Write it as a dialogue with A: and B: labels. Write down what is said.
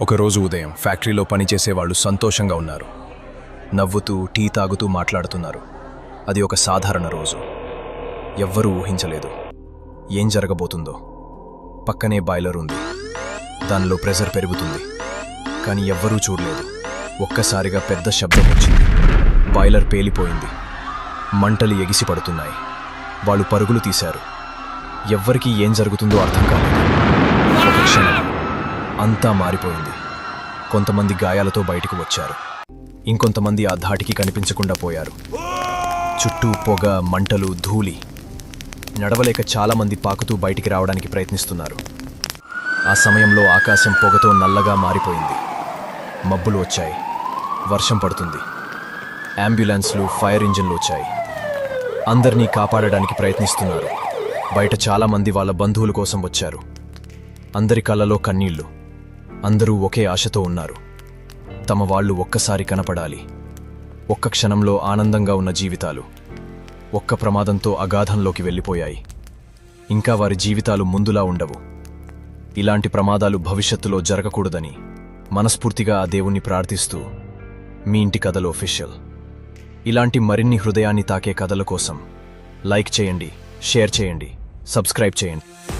A: ఒకరోజు ఉదయం ఫ్యాక్టరీలో పనిచేసేవాళ్ళు సంతోషంగా ఉన్నారు. నవ్వుతూ టీ తాగుతూ మాట్లాడుతున్నారు. అది ఒక సాధారణ రోజు. ఎవ్వరూ ఊహించలేదు. ఏం జరగబోతుందో. పక్కనే బాయిలర్ ఉంది. దానిలో ప్రెజర్ పెరుగుతుంది. కానీ ఎవ్వరూ చూడలేదు. ఒక్కసారిగా పెద్ద శబ్దం వచ్చింది. బాయిలర్ పేలిపోయింది. మంటలు ఎగిసి పడుతున్నాయి. వాళ్ళు పరుగులు తీశారు. ఎవ్వరికీ ఏం జరుగుతుందో అర్థం కాలేదు. ఒక క్షణం. అంతా మారిపోయింది. కొంతమంది గాయాలతో బయటకు వచ్చారు. ఇంకొంతమంది ఆ ధాటికి కనిపించకుండా పోయారు. చుట్టూ పొగ మంటలు ధూళి. నడవలేక చాలామంది పాకుతూ బయటికి రావడానికి ప్రయత్నిస్తున్నారు. ఆ సమయంలో ఆకాశం పొగతో నల్లగా మారిపోయింది. మబ్బులు వచ్చాయి. వర్షం పడుతుంది. అంబులెన్స్లు ఫైర్ ఇంజిన్లు వచ్చాయి. అందరినీ కాపాడడానికి ప్రయత్నిస్తున్నారు. బయట చాలామంది వాళ్ళ బంధువుల కోసం వచ్చారు. అందరి కళ్ళలో కన్నీళ్ళు. అందరూ ఒకే ఆశతో ఉన్నారు. తమ వాళ్ళు ఒక్కసారి కనపడాలి. ఒక్క క్షణంలో ఆనందంగా ఉన్న జీవితాలు ఒక్క ప్రమాదంతో అగాధంలోకి వెళ్ళిపోయాయి. ఇంకా వారి జీవితాలు ముందులా ఉండవు. ఇలాంటి ప్రమాదాలు భవిష్యత్తులో జరగకూడదని మనస్ఫూర్తిగా ఆ దేవుణ్ణి ప్రార్థిస్తూ మీ ఇంటి కథలు ఒఫిషియల్ ఇలాంటి మరిన్ని హృదయాన్ని తాకే కథల కోసం లైక్ చేయండి షేర్ చేయండి సబ్స్క్రైబ్ చేయండి.